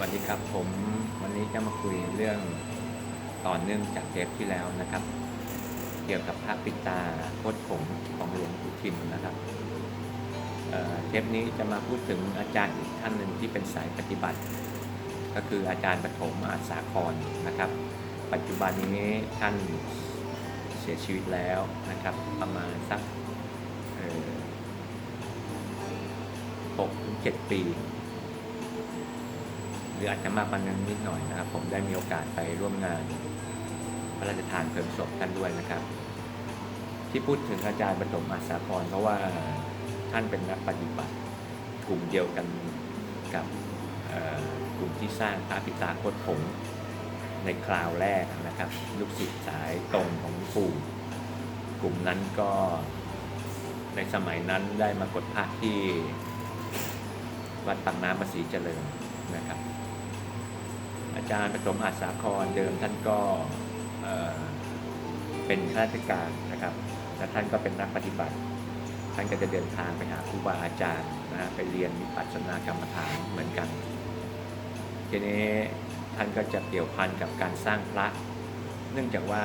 วัสดีครับผมวันนี้จะมาคุยเรื่องต่อเนื่องจากเทปที่แล้วนะครับ เกี่ยวกับพระปิตาโคตรผงของหลวงปู่ทิมนะครับเเทปนี้จะมาพูดถึงอาจารย์อีกท่านหนึ่งที่เป็นสายปฏิบัติ ก็คืออาจารย์ปฐมอาสาครนะครับ ปัจจุบันนี้ท่านเสียชีวิตแล้วนะครับ ประมาณสักหกถึงเจ็ดปี หรืออาจจะมากกว่านั้นนิดหน่อยนะครับ ผมได้มีโอกาสไปร่วมงานพระราชทานเพลิงศพท่านด้วยนะครับ ที่พูดถึงอาจารย์ปฐมอาสาพรเพราะว่าท่านเป็นนักปฏิบัติ กลุ่มเดียวกันกับกลุ่มที่สร้างพระปิตาโคตรผงในคราวแรกนะครับ ลูกศิษย์สายตรงของหลวงปู่กลุ่มนั้นก็ในสมัยนั้นได้มากดพระที่วัดปากน้ำภาษีเจริญนะครับ อาจารย์ปฐมอาสาครเดิมท่านก็เป็นข้าราชการนะครับ และท่านก็เป็นนักปฏิบัติ ท่านก็จะเดินทางไปหาครูบาอาจารย์นะไปเรียนวิปัสสนากรรมฐานเหมือนกัน ทีนี้ท่านก็จะเกี่ยวพันกับการสร้างพระ เนื่องจากว่า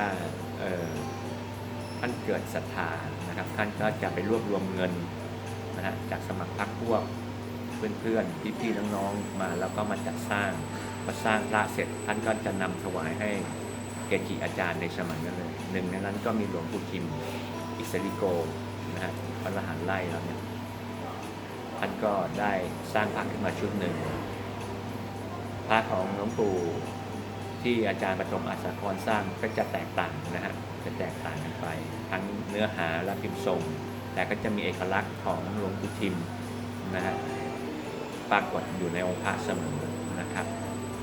ท่านเกิดศรัทธานะครับ ท่านก็จะไปรวบรวมเงินนะฮะจากสมัครพรรคพวกเพื่อนๆพี่ๆน้องๆมาแล้วก็มาจัดสร้าง พอสร้างพระเสร็จท่านก็จะนำถวายให้เกจิอาจารย์ในสมัยนั้นเลยหนึ่งในนั้นก็มีหลวงปู่ทิมอิสริโกนะฮะพระรหันไล่แล้วเนี่ยท่านก็ได้สร้างพระขึ้นมาชุดหนึ่งพระของหลวงปู่ที่อาจารย์ปฐมอาสาครสร้างก็จะแตกต่างนะฮะจะแตกต่างกันไป ทั้งเนื้อหาและพิมพ์ทรง แต่ก็จะมีเอกลักษณ์ของหลวงปู่ทิมนะฮะปรากฏอยู่ในองค์พระเสมอนะครับ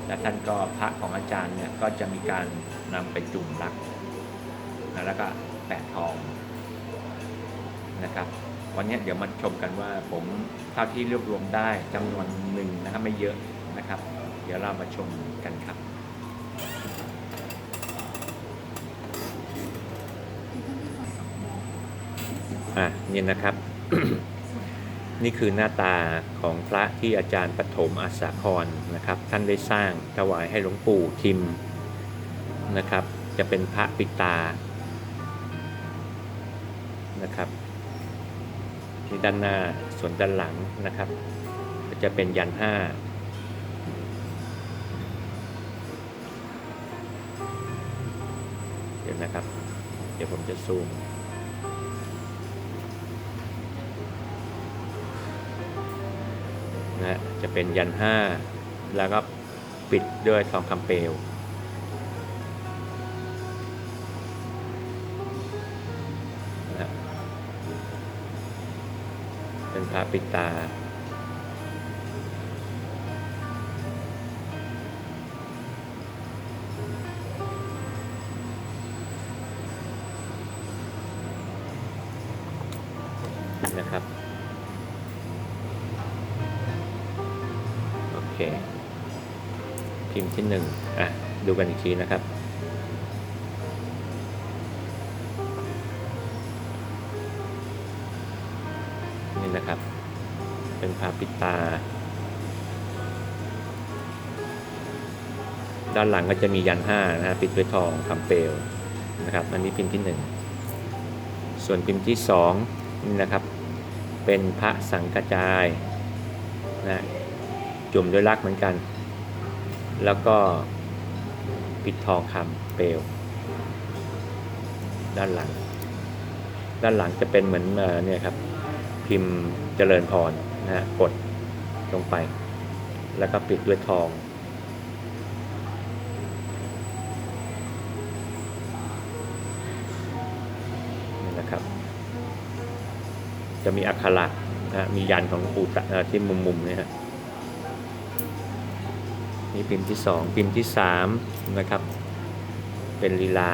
และท่านก็พระของอาจารย์เนี่ยก็จะมีการนำไปจุ่มรักนะแล้วก็แปะทองนะครับ วันนี้เดี๋ยวมาชมกันว่าผมเท่าที่รวบรวมได้จำนวนหนึ่งนะครับไม่เยอะนะครับ เดี๋ยวเรามาชมกันครับอะนี่นะครับ นี่คือหน้าตาของพระที่อาจารย์ปฐมอาสาครนะครับ ท่านได้สร้างถวายให้หลวงปู่ทิมนะครับ จะเป็นพระปิตานะครับที่ด้านหน้าส่วนด้านหลังนะครับ ก็จะเป็นยันห้าเดี๋ยวนะครับ เดี๋ยวผมจะซูม นะจะเป็นยันห้าแล้วก็ปิดด้วยทองคำเปลวนะเป็นพระปิดตา พิมพ์ที่หนึ่งอะดูกันอีกทีนะครับนี่นะครับ เป็นพาปิดตา ด้านหลังก็จะมียันห้านะฮะปิดด้วยทองคำเปลวนะครับ อันนี้พิมพ์ที่หนึ่งส่วนพิมพ์ที่สองนี่นะครับ เป็นพระสังกระจายนะจุ่มด้วยลักเหมือนกัน แล้วก็ปิดทองคำเปลว ด้านหลัง ด้านหลังจะเป็นเหมือนเนี่ยครับ พิมพ์เจริญพรนะฮะกดลงไป แล้วก็ปิดด้วยทองนี่นะครับ จะมีอักขระนะฮะมียันของปู่ตะที่มุมๆเนี่ยฮะ นี่พิมพ์ที่สองพิมพ์ที่สามนะครับ เป็นลีลา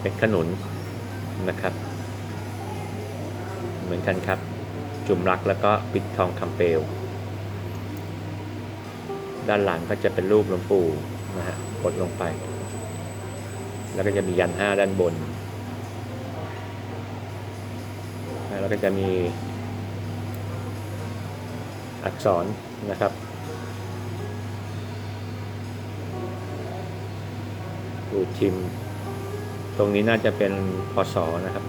เป็นขนุนนะครับ เหมือนกันครับ จุ่มรักแล้วก็ปิดทองคำเปลว ด้านหลังก็จะเป็นรูปหลวงปู่นะฮะกดลงไป แล้วก็จะมียันห้าด้านบน แล้วก็จะมีอักษรนะครับ ปู่ชิม ตรงนี้น่าจะเป็นพศนะครับ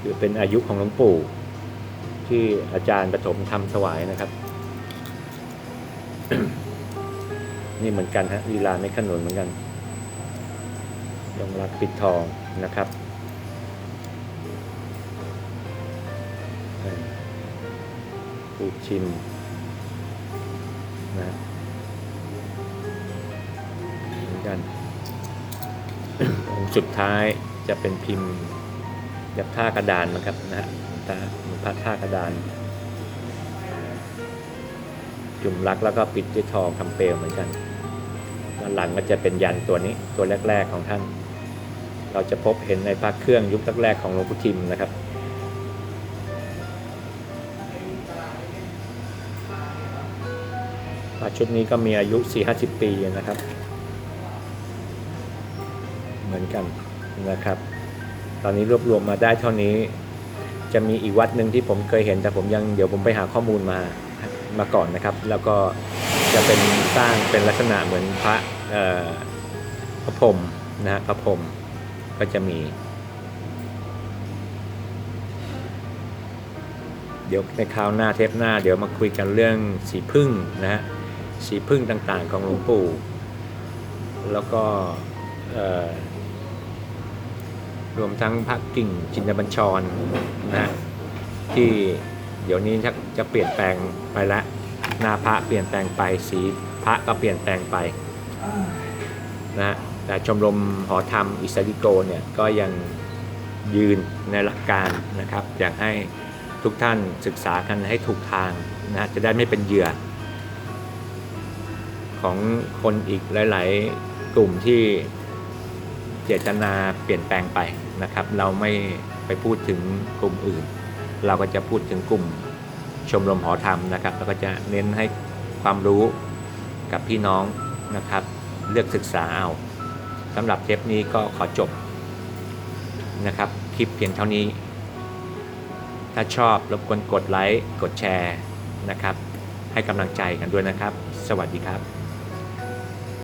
หรือเป็นอายุของหลวงปู่ที่อาจารย์ปฐมทำถวายนะครับ นี่เหมือนกันฮะลีลาไม่ขนุนเหมือนกันยงรักปิดทองนะครับปูชิมนะเหมือนกัน สุดท้ายจะเป็นพิมพ์ยับท่ากระดานนะครับนะฮะตาพระท่ากระดาน จุ่มรักแล้วก็ปิดด้วยทองคำเปลวเหมือนกันด้านหลังก็จะเป็นยันตัวนี้ตัวแรก ๆของท่าน เราจะพบเห็นในพระเครื่องยุคแรกๆของหลวงพุทิมนะครับพระชุดนี้ก็มีอายุ 4-50 ปีนะครับ เหมือนกันนะครับ ตอนนี้รวบรวมมาได้เท่านี้ จะมีอีกวัดหนึ่งที่ผมเคยเห็น แต่ผมยังเดี๋ยวผมไปหาข้อมูลมามาก่อนนะครับ แล้วก็จะเป็นสร้างเป็นลักษณะเหมือนพระพระพรมนะฮะพระพรมก็จะมี เดี๋ยวในคราวหน้าเทปหน้า เดี๋ยวมาคุยกันเรื่องสีพึ่งนะฮะสีพึ่งต่างๆของหลวงปู่ แล้วก็ รวมทั้งพระกิ่งจินตบัญชรนะที่เดี๋ยวนี้ชักจะเปลี่ยนแปลงไปละหน้าพระเปลี่ยนแปลงไปสีพระก็เปลี่ยนแปลงไปนะฮะแต่ชมรมหอธรรมอิสริโกเนี่ยก็ยังยืนในหลักการนะครับอยากให้ทุกท่านศึกษากันให้ถูกทางนะฮะจะได้ไม่เป็นเหยื่อ ของคนอีกหลาย ๆ กลุ่มที่ เจตนาเปลี่ยนแปลงไปนะครับ เราไม่ไปพูดถึงกลุ่มอื่น เราก็จะพูดถึงกลุ่มชมรมหอธรรมนะครับแล้วก็จะเน้นให้ความรู้กับพี่น้องนะครับ เลือกศึกษาเอาสำหรับเทปนี้ก็ขอจบนะครับ คลิปเพียงเท่านี้ ถ้าชอบรบกวนกดไลค์กดแชร์นะครับ ให้กำลังใจกันด้วยนะครับ สวัสดีครับ